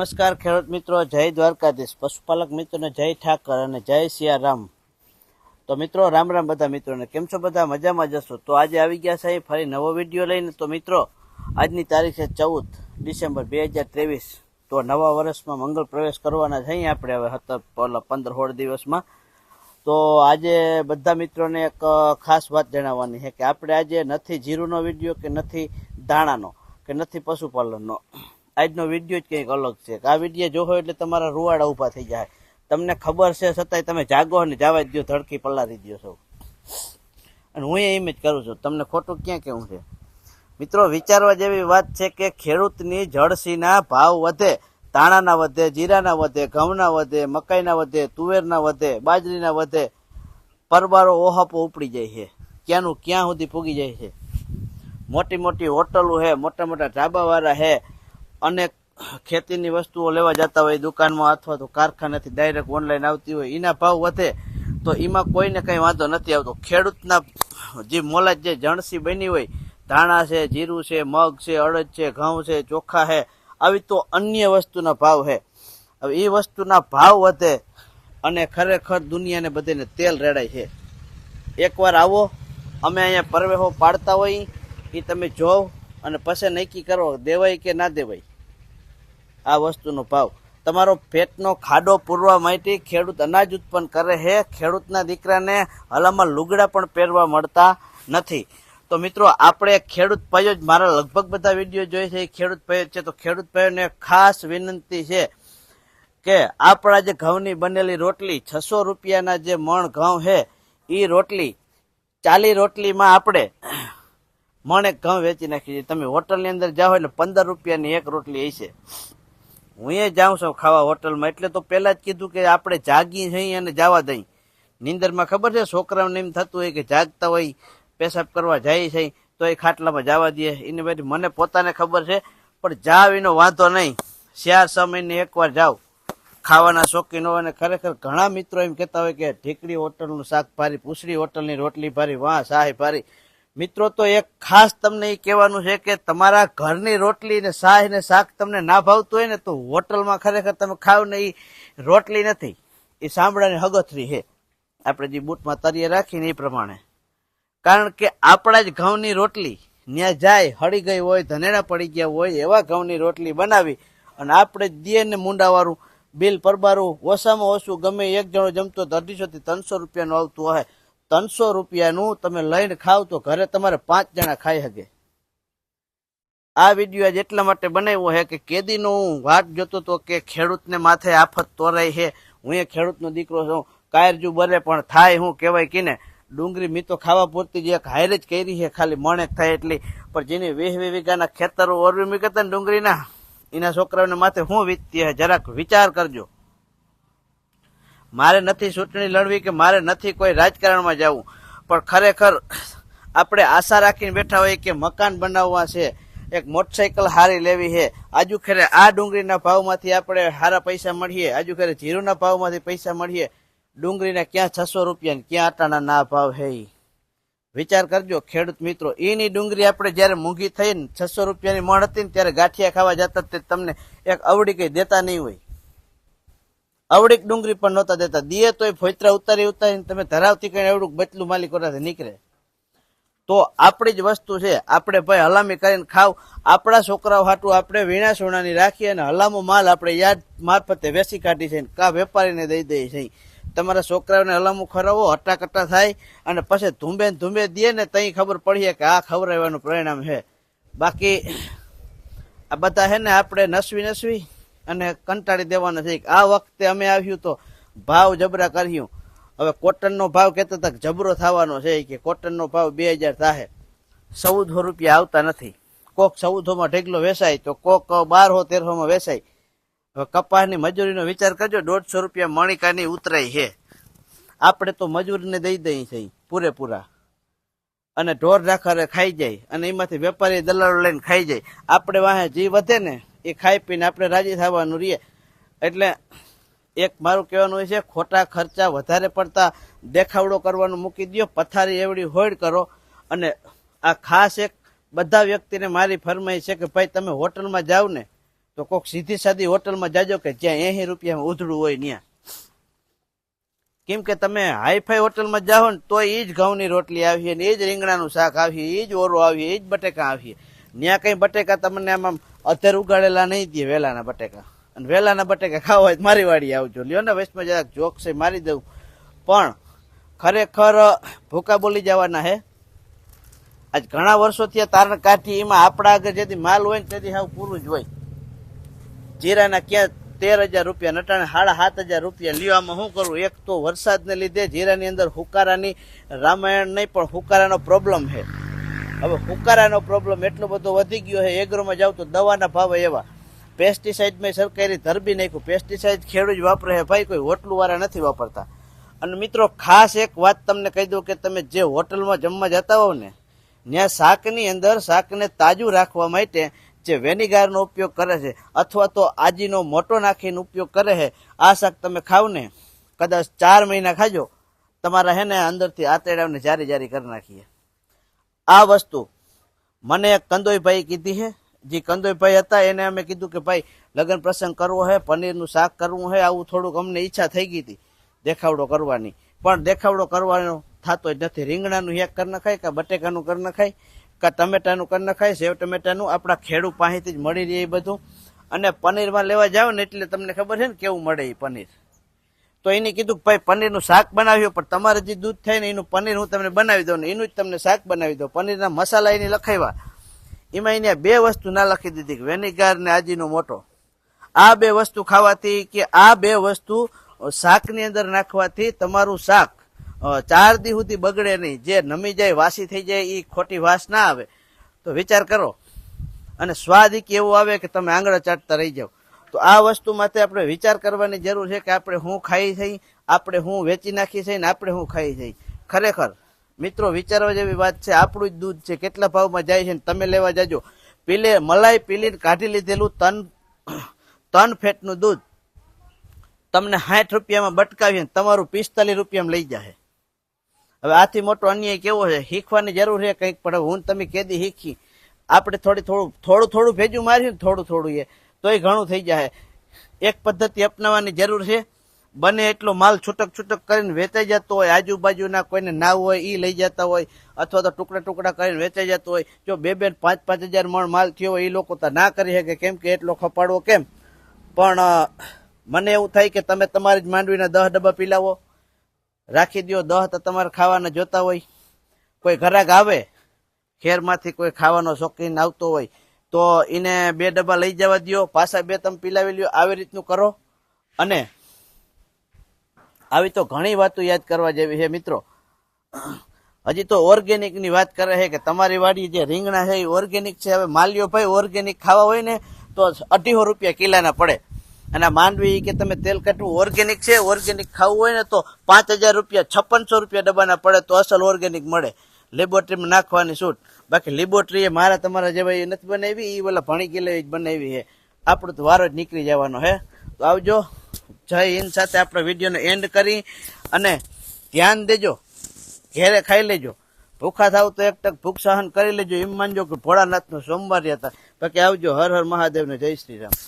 નમસ્કાર ખેડૂત મિત્રો, જય દ્વારકાધીશ. પશુપાલક મિત્રોને જય ઠાકર અને જય સિયારામ. તો મિત્રો, રામ રામ બધા મિત્રોને. કેમ છો બધા? મજામાં જશો તો આજે આવી ગયા સાહેબ ફરી નવો વીડિયો લઈને. તો મિત્રો, આજની તારીખ છે ચૌદ ડિસેમ્બર બે હજાર ત્રેવીસ. તો નવા વર્ષમાં મંગળ પ્રવેશ કરવાના છે આપણે. હવે હતા પંદર સોળ દિવસમાં. તો આજે બધા મિત્રોને એક ખાસ વાત જણાવવાની છે કે આપણે આજે નથી જીરુનો વીડિયો કે નથી દાણાનો, કે નથી પશુપાલનનો. આજનો વીડિયો જ કંઈક અલગ છે. આ વીડિયો જોવો એટલે તમારા રૂવાડા ઊભા થઈ જાય. તમને ખબર છે, છતાંય તમે જાગો અને જવા દો ધડકી પલારી દો છો અને હું એમ જ કરું છું. તમને ખોટું ક્યાં કેવું છે? મિત્રો, વિચારવા જેવી વાત છે કે ખેડૂતની જળસીના ભાવ વધે ધાણાના વધે, જીરાના વધે, ઘઉંના વધે, મકાઈના વધે, તુવેરના વધે, બાજરીના વધે. પરબારો ઓહાપો ઉપડી જાય છે. ક્યાંનું ક્યાં સુધી પૂગી જાય છે? મોટી મોટી હોટલો છે મોટા મોટા ઢાબાવાળા છે અનેક ખેતીની વસ્તુઓ લેવા જતા હોય, દુકાનમાં અથવા તો કારખાનેથી ડાયરેક્ટ ઓનલાઈન આવતી હોય, એના ભાવ વધે, તો એમાં કોઈને કંઈ વાંધો નથી આવતો. ખેડૂતના જે મોલાજ જે જણસી બની હોય, ધાણા છે, જીરું છે, મગ છે, અડદ છે, ઘઉં છે, ચોખા છે, આવી તો અન્ય વસ્તુના ભાવ છે. હવે એ વસ્તુના ભાવ વધે અને ખરેખર દુનિયાને બધીને તેલ રેડાય છે. એકવાર આવો, અમે અહીંયા પરવેહો પાડતા હોય એ તમે જોવ અને પછી નક્કી કરો, દેવાય કે ના દેવાય. આ વસ્તુનો ભાવ. તમારો પેટનો ખાડો પૂરવા માટે ખેડૂત અનાજ ઉત્પન્ન કરે છે. ખેડૂતના દીકરાને હલામાં લુગડા પણ પહેરવા મળતા નથી. તો મિત્રો, આપણે ખેડૂત પયો જ મારા લગભગ બધા વીડિયો જોઈએ છે. એ ખેડૂત પયો છે તો ખેડૂત પયોને ખાસ વિનંતી છે કે આપણા જે ઘઉંની બનેલી રોટલી છસો રૂપિયાના જે મણ ઘઉં છે એ રોટલી, ચાલી રોટલીમાં આપણે મણ એક ઘઉં વેચી નાખીએ છીએ તમે હોટલની અંદર જાઓ એટલે પંદર રૂપિયાની એક રોટલી હશે. હું એ જાઉં છું ખાવા હોટલમાં. એટલે તો પહેલા જ કીધું કે આપણે જાગી જઈ અને જવા દઈ. નિંદરમાં ખબર છે, છોકરાઓને એમ થતું હોય કે જાગતા હોય, પેશાબ કરવા જાય છે તો એ ખાટલામાં જવા દે. એની બધી મને પોતાને ખબર છે, પણ જાવ એનો વાંધો નહીં. ચાર સમયને એકવાર જાવ. ખાવાના શોખીન હોય અને ખરેખર ઘણા મિત્રો એમ કહેતા હોય કે ઢીકડી હોટલનું શાક ભારી પૂછડી હોટલની રોટલી ભારી, વાહ, શાહી ભારી. મિત્રો, તો એક ખાસ તમને એ કહેવાનું છે કે તમારા ઘરની રોટલી ને શાહ ને શાક તમને ના ભાવતું હોય ને, તો હોટલમાં ખરેખર તમે ખાવ ને એ રોટલી નથી. એ સાંભળાની હગથરી છે. આપણે જે બૂટમાં તરીએ રાખીને એ પ્રમાણે. કારણ કે આપણા જ ઘઉંની રોટલી ત્યાં જાય, હળી ગઈ હોય ધનેડા પડી ગયા હોય, એવા ઘઉંની રોટલી બનાવી અને આપણે દીએ ને મુંડાવાળું, બિલ પરબારું, ઓછામાં ઓછું ગમે એક જણો જમતો અઢીસો થી ત્રણસો રૂપિયાનું આવતું હોય. ત્રણસો રૂપિયાનું તમે લઈને ખાવ તો ઘરે તમારે પાંચ જણા ખાઈ શકે આ વીડિયો આજ એટલા માટે બનાવ્યો છે કે કેદીનો હું વાટ જોતો હતો કે ખેડૂતને માથે આફત તોરાય છે હું એ ખેડૂતનો દીકરો છું. કાયરજુ બરે પણ થાય હું કહેવાય કીને ડુંગળી મી તો ખાવા પૂરતી જે એક હાયર જ કરી છે ખાલી મણેક થાય એટલી. પણ જેની વેહ વીઘાના ખેતરો ઓરવી મીકતા ને ડુંગળીના, એના છોકરાઓને માથે હું વીતતી હે? જરાક વિચાર કરજો. મારે નથી ચૂંટણી લડવી કે મારે નથી કોઈ રાજકારણમાં જવું. પણ ખરેખર આપણે આશા રાખીને બેઠા હોઈએ કે મકાન બનાવવા છે. એક મોટરસાયકલ હારી લેવી છે. આજુ ખેરે આ ડુંગળીના ભાવમાંથી આપણે સારા પૈસા મળીએ. આજુ ખેરે જીરુના ભાવમાંથી પૈસા મળીએ. ડુંગળીના ક્યાં છસો રૂપિયા ક્યાં આટાના ના ભાવ હે. વિચાર કરજો, ખેડૂત મિત્રો એની ડુંગળી આપણે જ્યારે મૂંઘી થઈને છસો રૂપિયાની મણ હતી ને ત્યારે ગાંઠિયા ખાવા જતા તે તમને એક અવડી કંઈ દેતા નહીં હોય. અવડીક ડુંગળી પણ નહોતા દેતા. દીએ તોય ફોતરા ઉતારી ઉતારીને તમે ધરાવતી કઈ આવડું બચલું માલિક કોરાથી નીકળે. તો આપણી જ વસ્તુ છે, આપણે ભાઈ હલામી કરીને ખાવ. આપણા છોકરાઓ હાટું આપણે વીણા સોનાની રાખીએ અને હલામો માલ આપણે યાદ મારફતે વેચી કાઢી છે કા વેપારીને દઈ દઈએ છે. તમારા છોકરાઓને હલામું ખરાવો હટ્ટાકટ્ટા થાય અને પછી ધૂંબે ધૂંબે દે ને તઈ ખબર પડીએ કે આ ખવડાવવાનું પરિણામ છે. બાકી આ બધા છે ને આપણે નસવી નસવી અને કંટાળી દેવાના છે. આ વખતે અમે આવ્યું તો ભાવ જબરા કર્યું. હવે કોટનનો ભાવ કહેતા હતા જબરો થવાનો છે. કે કોટનનો ભાવ બે હજાર થાય ચૌદસો રૂપિયા આવતા નથી. કોક ચૌદસોમાં ઢેગલો વેચાય તો કોક બારસો, તેરસોમાં વેચાય. હવે કપાસની મજૂરીનો વિચાર કરજો, દોઢસો રૂપિયા મણિકાની ઉતરાય છે. આપણે તો મજૂરીને દઈ દઈએ છીએ, પૂરેપૂરા. અને ઢોર રાખરે ખાઈ જાય અને એમાંથી વેપારી દલાલો લઈને ખાઈ જાય. આપણે વાહે જે વધે ને એ ખાઈ પીને આપણે રાજી થવાનું રહીએ. એટલે એક મારું કહેવાનું હોય છે, ખોટા ખર્ચા વધારે પડતા દેખાવડો કરવાનું મૂકી દો પથારી એવડી હોડ કરો. અને આ ખાસ એક બધા વ્યક્તિને મારી ફરમાઈ છે કે, ભાઈ, તમે હોટલમાં જાઓ ને, તો કોક સીધી સાદી હોટલમાં જાજો કે જ્યાં એસી રૂપિયામાં ઉધડું હોય ત્યાં કેમ કે તમે હાઈફાઈ હોટલમાં જાઓ ને, તો એ જ ઘઉંની રોટલી આવીએ ને એ જ રીંગણાનું શાક આવીએ એ જ ઓરો આવીએ એ જ બટેકા આવીએ. ત્યાં કંઈ બટેકા તમને આમ આમ અધર ઉગાડેલા નહીં દે વેલાના બટેકા. અને વેલાના બટેકા ખાવા હોય મારી વાડી આવજો. લ્યો ને વેસ્ટમાં જરાક જોક છે, મારી દઉં. પણ ખરેખર ભૂકા બોલી જવાના હે. આજ ઘણા વર્ષોથી તારણ કાઢી એમાં આપણા આગળ જેથી માલ હોય ને તેથી હાવ પૂરું જ હોય. જીરાના ક્યાં તેર હજાર રૂપિયા, નટાણે સાડા સાત હજાર રૂપિયા. લેવામાં શું કરું? એક તો વરસાદને લીધે જીરાની અંદર હુકારાની રામાયણ નહીં, પણ હુકારાનો પ્રોબ્લેમ છે હવે હુકારાનો પ્રોબ્લેમ એટલો બધો વધી ગયો છે એગ્રોમાં જાવ તો દવાના ભાવ એવા. પેસ્ટિસાઇડમાં સરકારી ધરબી નાખ્યું. પેસ્ટિસાઇડ ખેડૂત જ વાપરે છે. ભાઈ, કોઈ હોટલવાળા નથી વાપરતા. અને મિત્રો, ખાસ એક વાત તમને કહી દઉં કે તમે જે હોટલમાં જમવા જતા હોવ ને, ત્યાં શાકની અંદર શાકને તાજું રાખવા માટે જે વેનિગારનો ઉપયોગ કરે છે, અથવા તો આજીનો મોટો નાખીને ઉપયોગ કરે છે, આ શાક તમે ખાવ ને, કદાચ ચાર મહિના ખાજો, તમારા હે ને અંદરથી આતેડાવને જારી જારી કરી નાખીએ. આ વસ્તુ મને કંદોઈભાઈ કીધી છે. જે કંદોઈભાઈ હતા, એને અમે કીધું કે ભાઈ, લગ્ન પ્રસંગ કરવો છે, પનીરનું શાક કરવું છે, આવું થોડુંક અમને ઈચ્છા થઈ ગઈ હતી દેખાવડો કરવાની. પણ દેખાવડો કરવાનો થતો જ નથી. રીંગણાનું એક કરી નખાય કે બટેકાનું કરી નખાય કે ટમેટાનું કરી નખાય, સેવ ટમેટાનું આપણા ખેડૂત પાસેથી જ મળી રહે એ બધું. અને પનીરમાં લેવા જાઓ ને એટલે તમને ખબર છે ને કેવું મળે એ પનીર. તો એને કીધું કે ભાઈ, પનીરનું શાક બનાવ્યું પણ તમારે જે દૂધ થાય ને એનું પનીર હું તમને બનાવી દઉં ને એનું જ તમને શાક બનાવી દઉં. પનીરના મસાલા એને લખાવ્યા. એમાં એને બે વસ્તુ ના લખી દીધી કે વેનિગાર ને આજીનો મોટો. આ બે વસ્તુ ખાવાથી કે આ બે વસ્તુ શાકની અંદર નાખવાથી તમારું શાક ચાર દી સુધી બગડે નહીં. જે નમી જાય, વાસી થઈ જાય એ ખોટી વાસ ના આવે. તો વિચાર કરો. અને સ્વાદ એક એવો આવે કે તમે આંગળા ચાટતા રહી જાઓ. તો આ વસ્તુ માટે આપણે વિચાર કરવાની જરૂર છે કે આપણે શું ખાઈ થઈ, આપણે હું વેચી નાખી છે ને આપણે શું ખાઈ છે ખરેખર, મિત્રો, વિચારવા જેવી વાત છે, આપણું જ દૂધ છે, કેટલા ભાવમાં જાય છે ને તમે લેવા જાજો. પીલે મલાઈ પીલીને કાઢી લીધેલું તન તન ફેટનું દૂધ. તમને સાઠ રૂપિયામાં બટકાવીને તમારું પિસ્તાલીસ રૂપિયામાં લઈ જાય હવે આથી મોટો અન્યાય કેવો છે? શીખવાની જરૂર છે કંઈક, પણ હું તમે કેદી શીખી. આપણે થોડી થોડું થોડું થોડું ભેજું માર્યું ને થોડું થોડું એ. તોય ઘણું થઈ જાય એક પદ્ધતિ અપનાવવાની જરૂર છે. બને એટલો માલ છૂટક છૂટક કરીને વેચાઈ જતો હોય, આજુબાજુના કોઈને ના હોય એ લઈ જતા હોય, અથવા તો ટુકડા ટુકડા કરીને વેચાઈ જતો હોય. જો બે બે પાંચ પાંચ હજાર મણ માલ થયો હોય એ લોકો તો ના કરી શકે. કેમ કે એટલો ખપાડવો કેમ? પણ મને એવું થાય કે તમે તમારી જ માંડવીના દહ ડબ્બા પીલાવો. રાખી દો દહ તો તમારે ખાવાના જોતા હોય. કોઈ ઘરાક આવે, ખેરમાંથી કોઈ ખાવાનો શોખીન આવતો હોય તો એને બે ડબ્બા લઈ જવા દો પાછા બે તમે પીલાવી લ્યો, આવી રીતનું કરો. અને આવી તો ઘણી વાતો યાદ કરવા જેવી છે મિત્રો. હજી તો ઓર્ગેનિકની વાત કરે છે કે તમારી વાડી જે રીંગણા છે એ ઓર્ગેનિક છે. હવે માલ્યો ભાઈ ઓર્ગેનિક ખાવા હોય ને તો અઢીસો રૂપિયા કિલાના પડે. અને માંડવી કે તમે તેલ કાઢવું ઓર્ગેનિક છે ઓર્ગેનિક ખાવું હોય ને તો પાંચ હજાર રૂપિયા, છપ્પનસો રૂપિયા ડબ્બાના પડે તો અસલ ઓર્ગેનિક મળે. લેબોરેટરીમાં નાખવાની છૂટ. બાકી લેબોરેટરી એ મારા તમારા જેવા એ નથી બનાવી એ ઓલા ભણી ગયેલા જ બનાવી છે. આપણો તો વારો જ નીકળી જવાનો હે તો આવજો. જય હિન્દ સાથે આપણે વિડીયોને એન્ડ કરી અને ધ્યાન દેજો. ઘેરે ખાઈ લેજો. ભૂખા થાવ તો એક ટક ભૂખ સહન કરી લેજો. એમ માનજો કે ભોળાનાથનો સોમવાર હતા. બાકી આવજો. હર હર મહાદેવને જય શ્રી રામ.